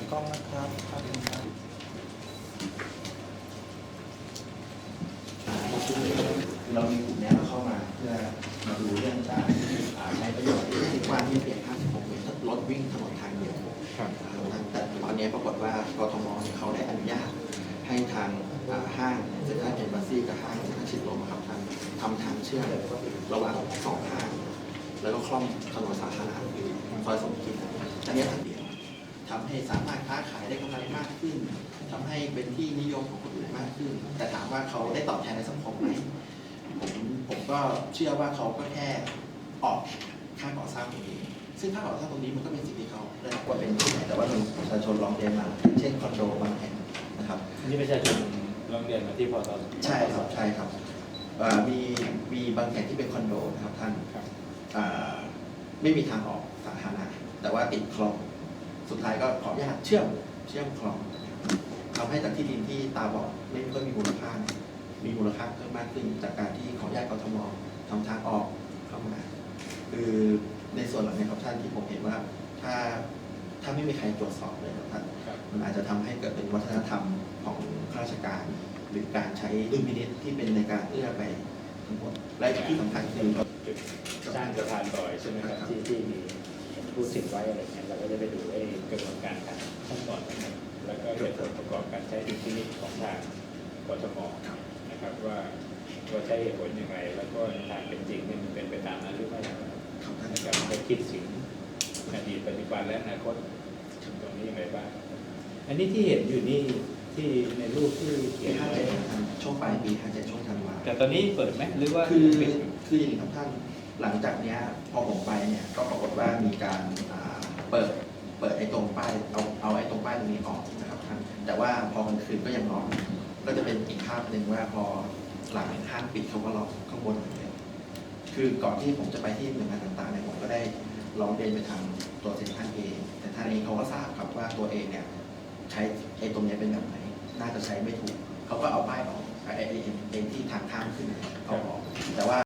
นกล้องนะครับภาพนี้ครับเรามีกลุ่มเนี้ยเข้ามาเพื่อมาดูเรื่องการอ่าใช้ประโยชน์ที่กว้างที่เปลี่ยน56เป็นรถวิ่งถนนทางเดียวครับนะครับแต่ตอนนี้ปรากฏว่ากทมเนี่ยเขาได้อนุญาตให้ทางอ่าห้างเซ็นทรัลเอมบาซีกับห้างเซ็นทรัลชิดลมอะครับทำทำทางเชื่อมระหว่างสองห้าง แล้วก็คล่อมถนนสาธารณะคือซอยสมคิดอันนี้ทางเดียว ทำให้สามารถค้าขายได้กำไรมากขึ้นทำให้เป็นที่นิยมของคนอื่นมากขึ้น แต่ถามว่าเขาได้ตอบแทนในสังคมไหมผมผมก็เชื่อว่าเขาก็แค่ออกค่าก่อสร้างตรงนี้ ซึ่งค่าก่อสร้างตรงนี้มันก็เป็นสิ่งที่เขาได้รับว่าเป็นที่ไหนแต่ว่ามีประชาชนร้องเรียนมา เช่นคอนโดบางแห่งนะครับนี่ประชาชนร้องเรียนมาที่พอตใช่ครับใช่ครับเอ่อมีมีบางแห่งที่เป็นคอนโดนะครับท่านครับอ่าไม่มีทางออกสาธารณะแต่ว่าติดคลอง สุดท้ายก็ขออนุญาตเชื่อมเชื่อมคลองทำให้จากที่ดินที่ตาบอดไม่ค่อยมีมูลค่าเนี่ยมีมูลค่าเพิ่มมากขึ้นจากการที่ขออนุญาตกทมทำทางออกเข้ามา คือในส่วนเหล่านี้ครับท่านที่ผมเห็นว่าถ้าถ้าไม่มีใครตรวจสอบเลยครับท่านครับมันอาจจะทำให้เกิดเป็นวัฒนธรรมของข้าราชการ หรือการใช้ดุลพินิจที่เป็นในการเอื้อไปทั้งหมดและที่สำคัญคือจุดสร้างสะพานลอยใช่ไหมครับที่ที่มี พูดถึงไว้อะไรเงี้ยเราก็จะไปดูไอ้กระบวนการการขั้นตอนนั้นแล้วก็เหตุผลประกอบการใช้ดุลพินิจของทางกทมนะครับว่าว่าใช้เหตุผลยังไงแล้วก็ในทางเป็นจริงเนี่ยมันเป็นไปตามนั้นหรือไม่อย่างไรครับท่านนะครับไปคิดถึงอดีตปัจจุบันและอนาคตตรงนี้อย่างไรบ้างอันนี้ที่เห็นอยู่นี่ที่ในรูปที่เขีปียนห้าไว้เจ็ดช่วงปลายปีห้าเจ็ดช่วงธันวาแต่ตอนนี้เปิดไหมหรือว่าคือปิดคืออย่างนี้ครับท่าน หลังจากเนี้ยพอผมไปเนี่ยก็ปรากฏว่ามีการเปิดเปิดไอ้ตรงป้ายเอาเอาไอ้ตรงป้ายตรงนี้ออกนะครับท่านแต่ว่าพอกลางคืนก็ยังล็อกก็จะเป็นอีกภาพหนึ่งว่าพอหลังห้างปิดเขาก็ล็อกข้างบนเหมือนเดิมคือก่อนที่ผมจะไปที่หน่วยงานต่างๆเนี่ยผมก็ได้ร้องเรียนไปทางตัวเซ็นทรัลเองแต่ท่านเองเขาก็ทราบครับว่าตัวเองเนี่ยใช้ไอ้ตรงเนี้ยเป็นแบบไหน น่าจะใช้ไม่ถูกเขาก็เอาป้ายออกไอ้ไอ้ไอ้ไอ้ที่ทางข้ามขึ้นเอาออกแต่ว่า